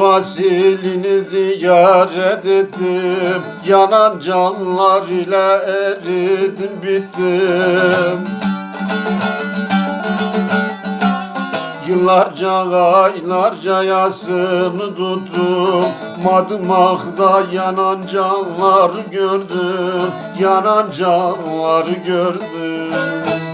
Sivas ilini ziyaret ettim. Yanan canlar ile eridim bittim. Yıllarca aylarca yasını tuttum. Madımak'ta yanan canlar gördüm. Yanan canlar gördüm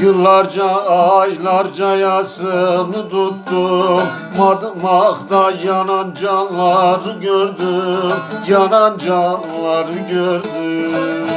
Yıllarca aylarca yasını tuttum. Madımak'ta yanan canlar gördüm. Yanan canlar gördüm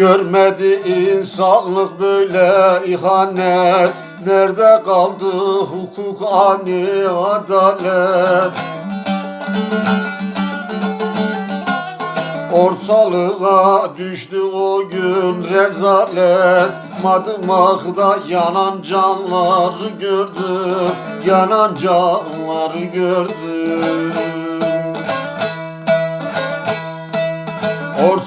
Görmedi insanlık böyle ihanet. Nerede kaldı hukuk ani adalet? Ortalığa düştü o gün rezalet. Madımak'ta yanan canlar gördüm Yanan canlar gördüm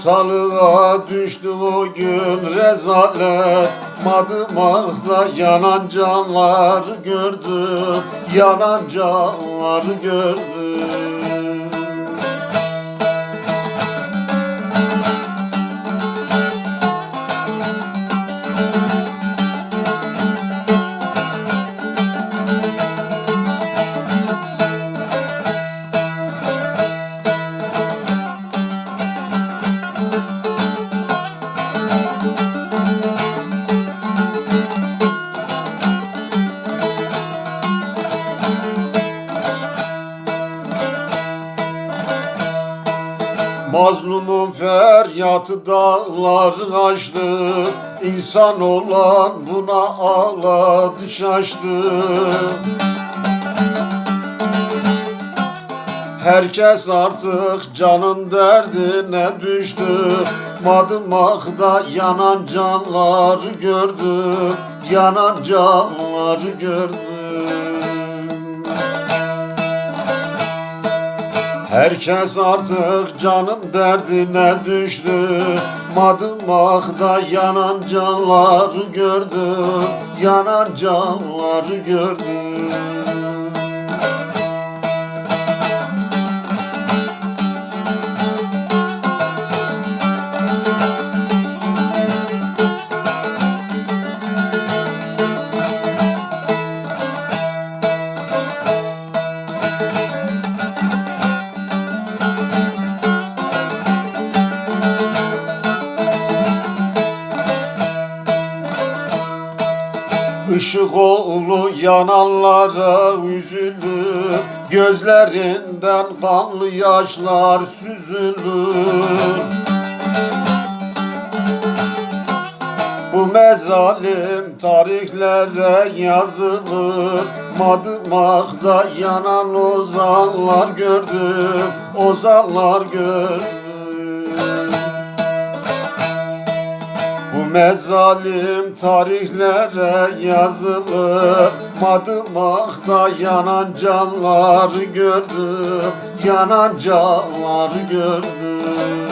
Ortalığa düştü o gün rezalet. Madımak'ta yanan canlar gördüm. Yanan canlar gördüm Mazlumun feryatı dağları aştı İnsan olan buna ağladı şaştı. Herkes artık canın derdine düştü. Madımak'ta yanan canlar gördüm Yanan canlar gördüm Herkes artık canın derdine düştü. Madımak'ta yanan canlar gördüm Yanan canlar gördüm Işık oğlu yananlara üzülür. Gözlerinden kanlı yaşlar süzülür. Bu mezalim tarihlere yazılır. Madımak'ta yanan ozanlar gördüm Ozanlar gördüm mezalim tarihlere yazılır. Madımak'ta yanan canlar gördüm Yanan canlar gördüm